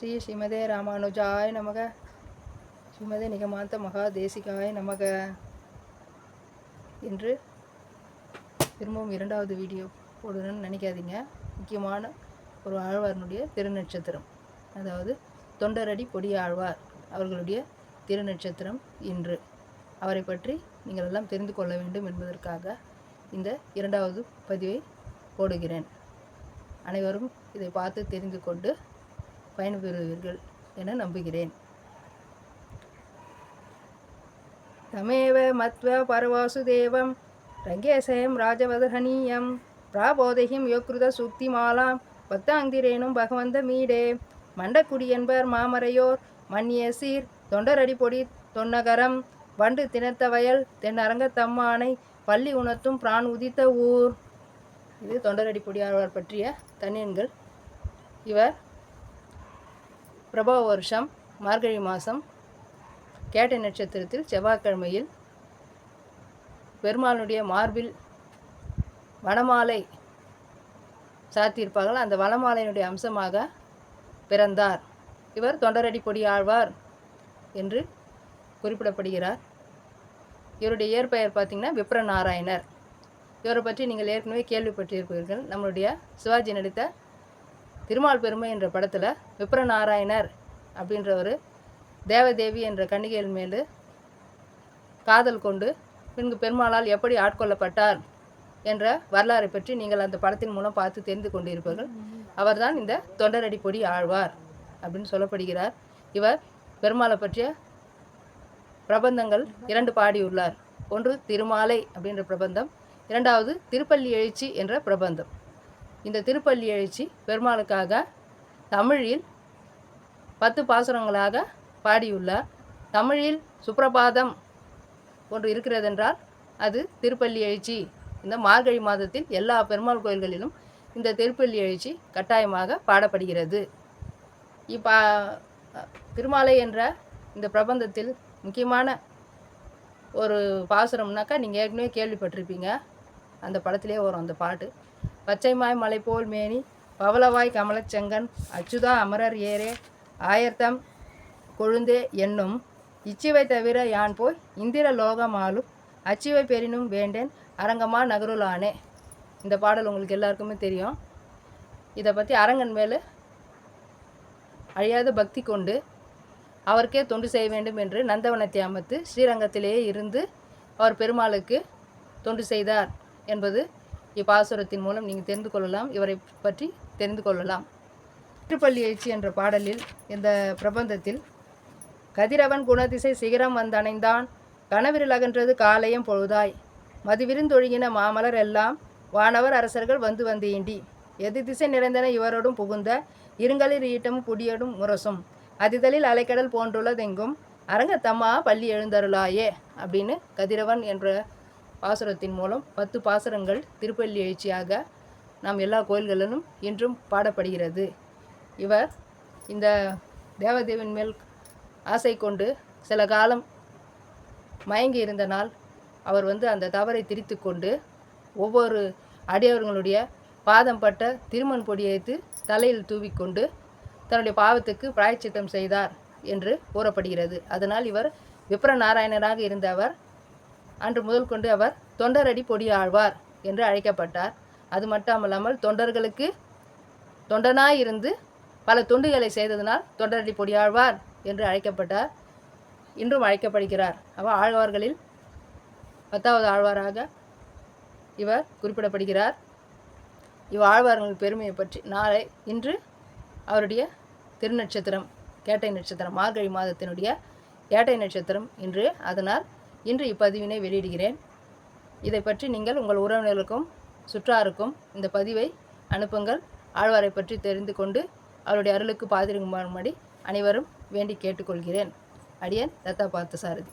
ஸ்ரீ ஸ்ரீமதே ராமானுஜாய் நமக. ஸ்ரீமதே நிகமாந்த மகா தேசிகாய் நமக. என்று திரும்பவும் இரண்டாவது வீடியோ போடணும்னு நினைக்காதீங்க. முக்கியமான ஒரு ஆழ்வாரனுடைய திருநட்சத்திரம். அதாவது தொண்டரடி பொடி ஆழ்வார் அவர்களுடைய திருநட்சத்திரம் இன்று. அவரை பற்றி நீங்கள் எல்லாம் தெரிந்து கொள்ள வேண்டும் என்பதற்காக இந்த இரண்டாவது பதிவை போடுகிறேன். அனைவரும் இதை பார்த்து தெரிந்து கொண்டு பயன்பெறுவீர்கள் என நம்புகிறேன். தமேவ மத்வ பரவாசுதேவம் ரங்கேசயம் ராஜவதகனீயம் பிராபோதையும் யோக்ருத சுக்திமாலாம் பத்தாங்கிரேனும் பகவந்த மீடே மண்டக்குடி என்பர் மாமரையோர் மண்ணிய சீர் தொண்டரடி பொடி தொன்னகரம் வண்டு திணத்த வயல் தென்னரங்கத்தம்மானை பள்ளி உணர்த்தும் பிரான் உதித்த ஊர். இது தொண்டரடி பற்றிய தனியன்கள் இவர் பிரபவ வருஷம் மார்கழி மாதம் கேட்டை நட்சத்திரத்தில் செவ்வாய்க்கிழமையில் பெருமாளுடைய மார்பில் வனமாலை சாத்தியிருப்பார்கள். அந்த வனமாலையினுடைய அம்சமாக பிறந்தார். இவர் தொண்டரடி கொடி ஆழ்வார் என்று குறிப்பிடப்படுகிறார். இவருடைய இயற்பெயர் பார்த்திங்கன்னா விப்ர நாராயணர் இவரை பற்றி நீங்கள் ஏற்கனவே கேள்விப்பட்டிருப்பீர்கள். நம்மளுடைய சிவாஜி நடித்த திருமால் பெருமை என்ற படத்தில் விப்ரநாராயணர் நாராயணர் அப்படின்றவர் தேவதேவி என்ற கன்னிகையின் மேல் காதல் கொண்டு பின்பு பெருமாளால் எப்படி ஆட்கொள்ளப்பட்டார் என்ற வரலாறை பற்றி நீங்கள் அந்த படத்தின் மூலம் பார்த்து தெரிந்து கொண்டிருப்பீர்கள். அவர்தான் இந்த தொண்டரடி பொடி ஆழ்வார் அப்படின்னு சொல்லப்படுகிறார். இவர் பெருமாளை பற்றிய பிரபந்தங்கள் இரண்டு பாடியுள்ளார். ஒன்று திருமாலை அப்படின்ற பிரபந்தம் இரண்டாவது திருப்பள்ளி எழுச்சி என்ற பிரபந்தம். இந்த திருப்பள்ளி எழுச்சி பெருமாளுக்காக தமிழில் பத்து பாசுரங்களாக பாடியுள்ளார். தமிழில் சுப்ரபாதம் ஒன்று இருக்கிறதென்றால் அது திருப்பள்ளி எழுச்சி. இந்த மார்கழி மாதத்தில் எல்லா பெருமாள் கோயில்களிலும் இந்த திருப்பள்ளி எழுச்சி கட்டாயமாக பாடப்படுகிறது. இப்போ திருமாலை என்ற இந்த பிரபந்தத்தில் முக்கியமான ஒரு பாசுரம்னாக்கா நீங்கள் ஏற்கனவே கேள்விப்பட்டிருப்பீங்க. அந்த படத்திலே வரும் அந்த பாட்டு. பச்சைமாய் மலை போல் மேனி பவளவாய் கமலச்செங்கன் அச்சுதா அமரர் ஏரே ஆயர்த்தம் கொழுந்தே என்னும் இச்சிவை தவிர யான் போய்? இந்திர லோகமாலும் அச்சிவை பெரினும் வேண்டேன் அரங்கமா நகருளானே. இந்த பாடல் உங்களுக்கு எல்லாருக்குமே தெரியும். இதை பற்றி அரங்கன் மேலே அழியாத பக்தி கொண்டு அவருக்கே தொண்டு செய்ய வேண்டும் என்று நந்தவனத்தை அமைத்து ஸ்ரீரங்கத்திலேயே இருந்து அவர் பெருமாளுக்கு தொண்டு செய்தார் என்பது இப்பாசுரத்தின் மூலம் நீங்கள் தெரிந்து கொள்ளலாம். இவரை பற்றி தெரிந்து கொள்ளலாம். திருப்பள்ளி எழுச்சி என்ற பாடலில் இந்த பிரபந்தத்தில் கதிரவன் குணதிசை சிகரம் வந்தணைந்தான். கணவிரில் அகன்றது காலையும் பொழுதாய். மதுவிருந்தொழுகின மாமலர் எல்லாம் வானவர் அரசர்கள் வந்து வந்து ஈண்டி எது திசை நிறைந்தன இவரோடும் புகுந்த இருங்கலில் ஈட்டமும் புடியடும் முரசும். அதிதலில் அலைக்கடல் போன்றுள்ளதெங்கும். அரங்கத்தம்மா பள்ளி எழுந்தருளாயே அப்படின்னு கதிரவன் என்ற பாசுரத்தின் மூலம் பத்து பாசுரங்கள் திருப்பள்ளி எழுச்சியாக நாம் எல்லா கோயில்களிலும் இன்றும் பாடப்படுகிறது. இவர் இந்த தேவதேவின் மேல் ஆசை கொண்டு சில காலம் மயங்கி இருந்த நாள் அவர் வந்து அந்த தவறை திரித்து கொண்டு ஒவ்வொரு அடியவர்களுடைய பாதம் பட்ட திருமண் பொடியைத்து தலையில் தூவிக்கொண்டு தன்னுடைய பாவத்துக்கு பிராயச்சித்தம் செய்தார் என்று கூறப்படுகிறது. அதனால் இவர் விப்ர நாராயணராக இருந்த அவர் அன்று முதல் கொண்டு அவர் தொண்டரடி பொடியாழ்வார் என்று அழைக்கப்பட்டார். அது மட்டுமல்லாமல் தொண்டர்களுக்கு தொண்டனாய் இருந்து பல தொண்டுகளை செய்ததனால் தொண்டரடி பொடியாழ்வார் என்று அழைக்கப்பட்டார். இன்றும் அழைக்கப்படுகிறார். அவர் ஆழ்வார்களில் பத்தாவது ஆழ்வாராக இவர் குறிப்பிடப்படுகிறார். இவ் ஆழ்வார்களின் பெருமையை பற்றி நாளை இன்று அவருடைய திருநட்சத்திரம் கேட்டை நட்சத்திரம் மார்கழி மாதத்தினுடைய கேட்டை நட்சத்திரம் இன்று அதனால் இன்று இப்பதிவினை வெளியிடுகிறேன். இதை பற்றி நீங்கள் உங்கள் உறவினர்களுக்கும் சுற்றாருக்கும் இந்த பதிவை அனுப்புங்கள். ஆழ்வாரை பற்றி தெரிந்து கொண்டு அவருடைய அருளுக்கு பாதிருக்கும்படி அனைவரும் வேண்டி கேட்டுக்கொள்கிறேன். அடியன் தத்தா பார்த்த சாரதி.